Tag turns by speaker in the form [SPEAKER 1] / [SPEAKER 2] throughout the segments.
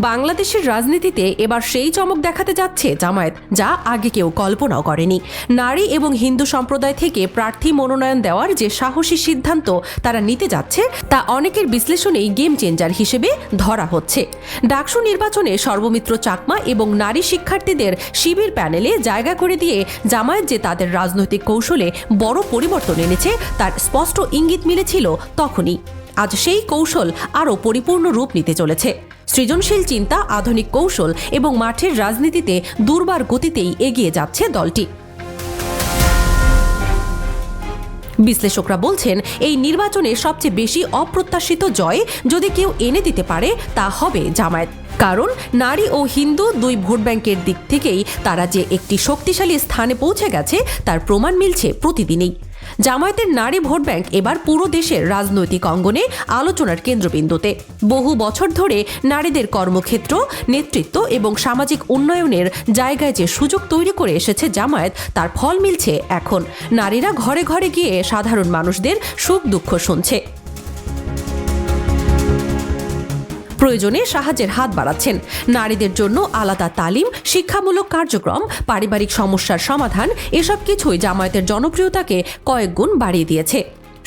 [SPEAKER 1] বাংলাদেশের রাজনীতিতে এবার সেই চমক দেখাতে যাচ্ছে জামায়াত, যা আগে কেউ কল্পনাও করেনি। নারী এবং হিন্দু সম্প্রদায় থেকে প্রার্থী মনোনয়ন দেওয়ার যে সাহসী সিদ্ধান্ত তারা নিতে যাচ্ছে, তা অনেকের বিশ্লেষণেই গেম চেঞ্জার হিসেবে ধরা হচ্ছে। ডাকসু নির্বাচনে সর্বমিত্র চাকমা এবং নারী শিক্ষার্থীদের শিবির প্যানেলে জায়গা করে দিয়ে জামায়াত যে তাদের রাজনৈতিক কৌশলে বড় পরিবর্তন এনেছে, তার স্পষ্ট ইঙ্গিত মিলেছিল তখনই। আজ সেই কৌশল আরও পরিপূর্ণ রূপ নিতে চলেছে। সৃজনশীল চিন্তা, আধুনিক কৌশল এবং মাঠের রাজনীতিতে দুর্বার গতিতেই এগিয়ে যাচ্ছে দলটি। বিশ্লেষকরা বলছেন, এই নির্বাচনে সবচেয়ে বেশি অপ্রত্যাশিত জয় যদি কেউ এনে দিতে পারে, তা হবে জামায়াত। কারণ নারী ও হিন্দু দুই ভোট ব্যাংকের দিক থেকেই তারা যে একটি শক্তিশালী স্থানে পৌঁছে গেছে, তার প্রমাণ মিলছে প্রতিদিনই। জামায়াতের নারী ভোট ব্যাংক এবার পুরো দেশের রাজনৈতিক অঙ্গনে আলোচনার কেন্দ্রবিন্দুতে। বহু বছর ধরে নারীদের কর্মক্ষেত্র, নেতৃত্ব এবং সামাজিক উন্নয়নের জায়গায় যে সুযোগ তৈরি করে এসেছে জামায়াত, তার ফল মিলছে এখন। নারীরা ঘরে ঘরে গিয়ে সাধারণ মানুষদের সুখ দুঃখ শুনছে। প্রয়োজনে সাহায্যের হাত বাড়াচ্ছেন। নারীদের জন্য আলাদা তালিম, শিক্ষামূলক কার্যক্রম, পারিবারিক সমস্যার সমাধান, এসব কিছুই জামায়াতের জনপ্রিয়তাকে কয়েক গুণ বাড়িয়ে দিয়েছে।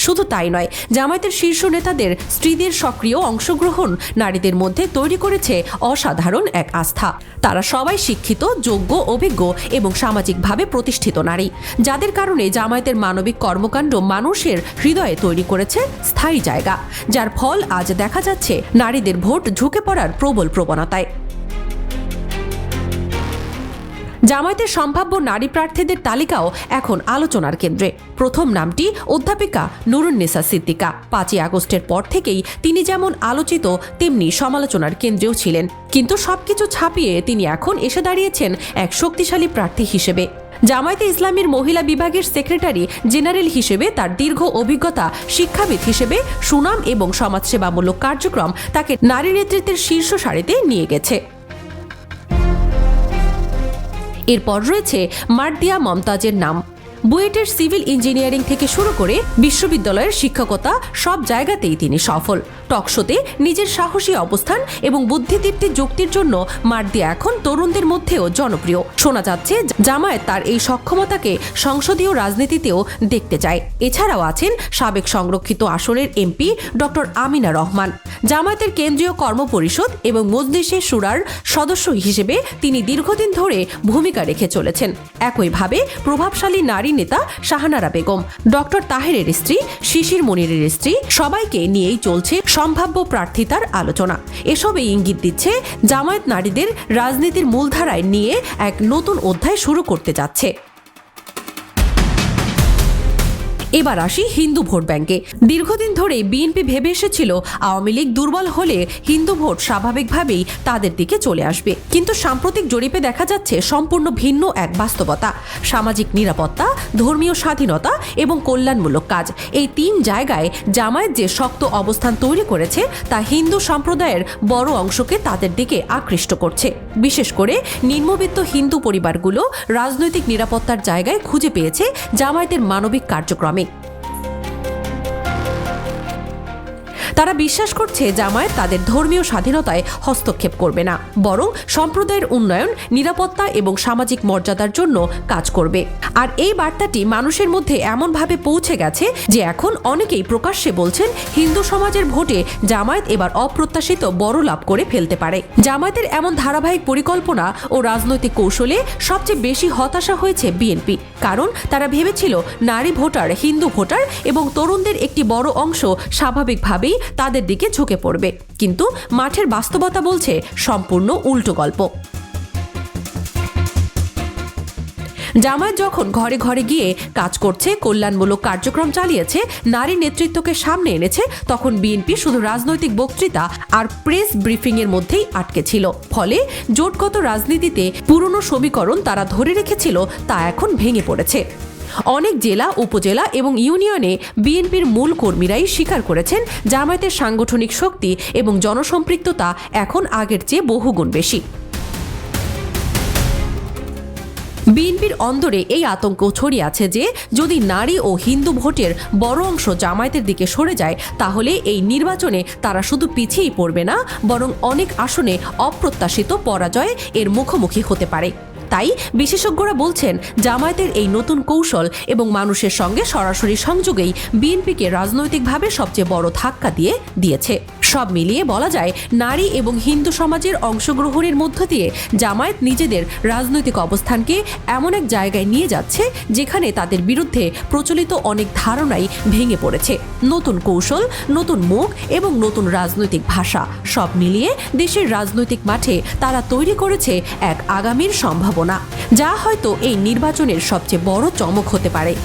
[SPEAKER 1] শুধু তাই নয়, জামায়াতের শীর্ষ নেতাদের স্ত্রীদের সক্রিয় অংশগ্রহণ নারীদের মধ্যে তৈরি করেছে অসাধারণ এক আস্থা। তারা সবাই শিক্ষিত, যোগ্য, অভিজ্ঞ এবং সামাজিকভাবে প্রতিষ্ঠিত নারী। যাদের কারণে জামায়াতের মানবিক কর্মকাণ্ড মানুষের হৃদয়ে তৈরি করেছে স্থায়ী জায়গা, যার ফল আজ দেখা যাচ্ছে নারীদের ভোট ঝুঁকে পড়ার প্রবল প্রবণতায়। জামায়াতের সম্ভাব্য নারী প্রার্থীদের তালিকাও এখন আলোচনার কেন্দ্রে। প্রথম নামটি অধ্যাপিকা নুরুন্নেসা সিদ্দিকা। পাঁচই আগস্টের পর থেকেই তিনি যেমন আলোচিত, তেমনি সমালোচনার কেন্দ্রেও ছিলেন। কিন্তু সবকিছু ছাপিয়ে তিনি এখন এসে দাঁড়িয়েছেন এক শক্তিশালী প্রার্থী হিসেবে। জামায়াতে ইসলামীর মহিলা বিভাগের সেক্রেটারি জেনারেল হিসেবে তার দীর্ঘ অভিজ্ঞতা, শিক্ষাবিদ হিসেবে সুনাম এবং সমাজসেবামূলক কার্যক্রম তাকে নারী নেতৃত্বের শীর্ষ সারিতে নিয়ে গেছে। এরপর রয়েছে মার্দিয়া মমতাজের নাম। বুয়েটের সিভিল ইঞ্জিনিয়ারিং থেকে শুরু করে বিশ্ববিদ্যালয়ের শিক্ষকতা সব জায়গাতেই তিনি সফল। টকশোতে নিজের সাহসী অবস্থান এবং বুদ্ধিদীপ্তির যুক্তির জন্য মার্দিয়া এখন তরুণদের মধ্যেও জনপ্রিয়। শোনা যাচ্ছে, জামায়াত তার এই সক্ষমতাকে সংসদীয় রাজনীতিতেও দেখতে চায়। এছাড়াও আছেন সাবেক সংরক্ষিত আসনের এমপি ডক্টর আমিনা রহমান। জামায়াতের কেন্দ্রীয় কর্মপরিষদ এবং মজলিসে সুরার সদস্য হিসেবে তিনি দীর্ঘদিন ধরে ভূমিকা রেখে চলেছেন। একইভাবে প্রভাবশালী নারী নেতা শাহানারা বেগম, ডক্টর তাহেরের স্ত্রী, শিশির মনিরের স্ত্রী, সবাইকে নিয়েই চলছে সম্ভাব্য প্রার্থিতার আলোচনা। এসবই ইঙ্গিত দিচ্ছে জামায়াত নারীদের রাজনীতির মূলধারায় নিয়ে এক নতুন অধ্যায় শুরু করতে যাচ্ছে। এবার আসি হিন্দু ভোট ব্যাংকে। দীর্ঘদিন ধরে বিএনপি ভেবে এসেছিল আওয়ামী লীগ দুর্বল হলে হিন্দু ভোট স্বাভাবিকভাবেই তাদের দিকে চলে আসবে। কিন্তু সাম্প্রতিক জরিপে দেখা যাচ্ছে সম্পূর্ণ ভিন্ন এক বাস্তবতা। সামাজিক নিরাপত্তা, ধর্মীয় স্বাধীনতা এবং কল্যাণমূলক কাজ। এই তিন জায়গায় জামায়াত যে শক্ত অবস্থান তৈরি করেছে, তা হিন্দু সম্প্রদায়ের বড় অংশকে তাদের দিকে আকৃষ্ট করছে। বিশেষ করে নিম্নবিত্ত হিন্দু পরিবারগুলো রাজনৈতিক নিরাপত্তার জায়গায় খুঁজে পেয়েছে জামায়াতের মানবিক কার্যক্রমে। তারা বিশ্বাস করছে জামায়াত তাদের ধর্মীয় স্বাধীনতায় হস্তক্ষেপ করবে না, বরং সম্প্রদায়ের উন্নয়ন, নিরাপত্তা এবং সামাজিক মর্যাদার জন্য কাজ করবে। আর এই বার্তাটি মানুষের মধ্যে এমনভাবে পৌঁছে গেছে যে এখন অনেকেই প্রকাশ্যে বলছেন হিন্দু সমাজের ভোটে জামায়াত এবার অপ্রত্যাশিত বড় লাভ করে ফেলতে পারে। জামায়াতের এমন ধারাবাহিক পরিকল্পনা ও রাজনৈতিক কৌশলে সবচেয়ে বেশি হতাশা হয়েছে বিএনপি, কারণ তারা ভেবেছিল নারী ভোটার হিন্দু ভোটার এবং তরুণদের একটি বড় অংশ স্বাভাবিকভাবেই তাদের দিকে ঝুঁকে পড়বে। কিন্তু মাঠের বাস্তবতা বলছে সম্পূর্ণ উল্টো গল্প। জামায়াত যখন ঘরে ঘরে গিয়ে কাজ করছে, কল্যাণমূলক কার্যক্রম চালিয়েছে, নারী নেতৃত্বকে সামনে এনেছে, তখন বিএনপি শুধু রাজনৈতিক বক্তৃতা আর প্রেস ব্রিফিং এর মধ্যেই আটকে ছিল। ফলে জোটগত রাজনীতিতে পুরনো সমীকরণ তারা ধরে রেখেছিল, তা এখন ভেঙে পড়েছে। অনেক জেলা, উপজেলা এবং ইউনিয়নে বিএনপির মূল কর্মীরাই স্বীকার করেছেন জামায়াতের সাংগঠনিক শক্তি এবং জনসম্পৃক্ততা এখন আগের চেয়ে বহুগুণ বেশি। বিএনপির অন্দরে এই আতঙ্ক ছড়িয়ে আছে যে, যদি নারী ও হিন্দু ভোটের বড় অংশ জামায়াতের দিকে সরে যায়, তাহলে এই নির্বাচনে তারা শুধু পিছিয়েই পড়বে না, বরং অনেক আসনে অপ্রত্যাশিত পরাজয় এর মুখোমুখি হতে পারে। তাই বিশেষজ্ঞরা বলছেন, জামায়াতের এই নতুন কৌশল এবং মানুষের সঙ্গে সরাসরি সংযোগেই বিএনপিকে রাজনৈতিকভাবে সবচেয়ে বড় ধাক্কা দিয়ে দিয়েছে। সব মিলিয়ে বলা যায় নারী এবং হিন্দু সমাজের অংশগ্রহণের মধ্য দিয়ে জামায়াত নিজেদের রাজনৈতিক অবস্থানকে এমন এক জায়গায় নিয়ে যাচ্ছে যেখানে তাদের বিরুদ্ধে প্রচলিত অনেক ধারণাই ভেঙে পড়েছে। নতুন কৌশল, নতুন মুখ এবং নতুন রাজনৈতিক ভাষা সব মিলিয়ে দেশের রাজনৈতিক মাঠে তারা তৈরি করেছে এক আগামীর সম্ভাবনা। যা হয়তো এই নির্বাচনের সবচেয়ে বড় চমক হতে পারে।